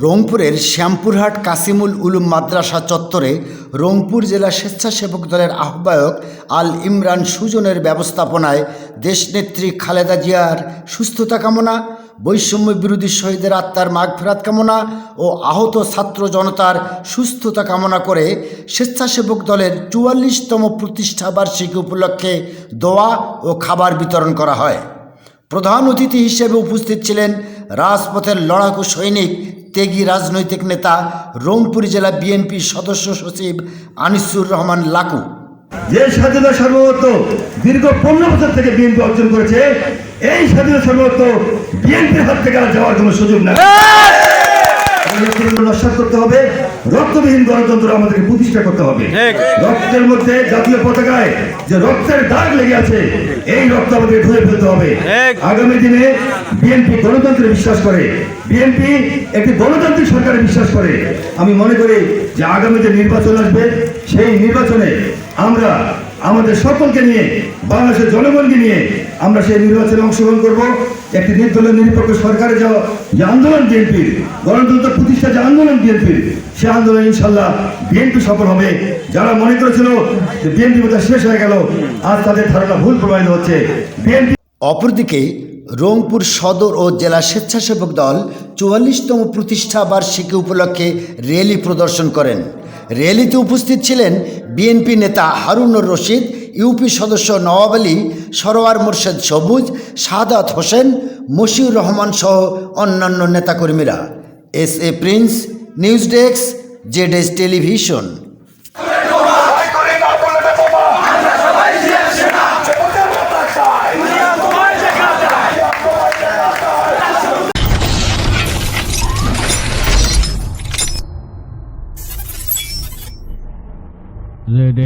রংপুরের শ্যামপুরহাট কাসিমুল উলুম মাদ্রাসা চত্বরে রংপুর জেলা স্বেচ্ছাসেবক দলের আহ্বায়ক আল ইমরান সুজনের ব্যবস্থাপনায় দেশনেত্রী খালেদা জিয়ার সুস্থতা কামনা, বৈষম্য বিরোধী শহীদের আত্মার মাগফেরাত কামনা ও আহত ছাত্র জনতার সুস্থতা কামনা করে স্বেচ্ছাসেবক দলের চুয়াল্লিশতম প্রতিষ্ঠাবার্ষিকী উপলক্ষে দোয়া ও খাবার বিতরণ করা হয়। প্রধান অতিথি হিসেবে উপস্থিত ছিলেন রাজপথের লড়াকু সৈনিক তেগি রাজনৈতিক নেতা রংপুর জেলা বিএনপি সদস্য সচিব আনিসুর রহমান লাকু। যে স্বাধীনতা সর্বত্র দীর্ঘ পনেরো বছর থেকে বিএনপি অর্জন করেছে এই স্বাধীনতা সর্বত্র বিএনপির হাত থেকে আর যাওয়ার কোনো সুযোগ নেই। নস্বাত করতে হবে রক্তবিহীন গণতন্ত্র আমাদেরকে প্রতিষ্ঠা করতে হবে। রক্তের মধ্যে জাতীয় পতাকায় যে রক্তের দাগ লেগে আছে এই রক্ত আমাদের ধুয়ে ফেলতে হবে। আগামী দিনে বিএনপি গণতন্ত্রে বিশ্বাস করে। বিএনপি একটি গণতান্ত্রিক সরকারে বিশ্বাস করে। আমি মনে করি যে আগামী যে নির্বাচন আসবে সেই নির্বাচনে আমরা আমাদের সকলকে নিয়ে, বাংলাদেশের জনগণকে নিয়ে আমরা সেই নির্বাচনে অংশগ্রহণ করব। একটি নির্দলীয় নিরপেক্ষ সরকারে যাওয়া যে আন্দোলন বিএনপির, গণতন্ত্র প্রতিষ্ঠা যে আন্দোলন বিএনপির, সে আন্দোলন ইনশাল্লাহ বিএনপি সফল হবে। যারা মনে করেছিল যে বিএনপি বোধহয় শেষ হয়ে গেল, আজ তাদের ধারণা ভুল প্রমাণিত হচ্ছে। বিএনপি অপরদিকে, রংপুর সদর ও জেলা স্বেচ্ছাসেবক দল চুয়াল্লিশতম প্রতিষ্ঠা বার্ষিকী উপলক্ষে র্যালি প্রদর্শন করেন। র্যালিতে উপস্থিত ছিলেন বিএনপি নেতা হারুনুর রশিদ, ইউপি সদস্য নওয়াব আলী, সরোয়ার মোর্শেদ সবুজ সাদাত হোসেন, মশিউর রহমান সহ অন্যান্য নেতাকর্মীরা। S A Prince, news desk, Z S television. Z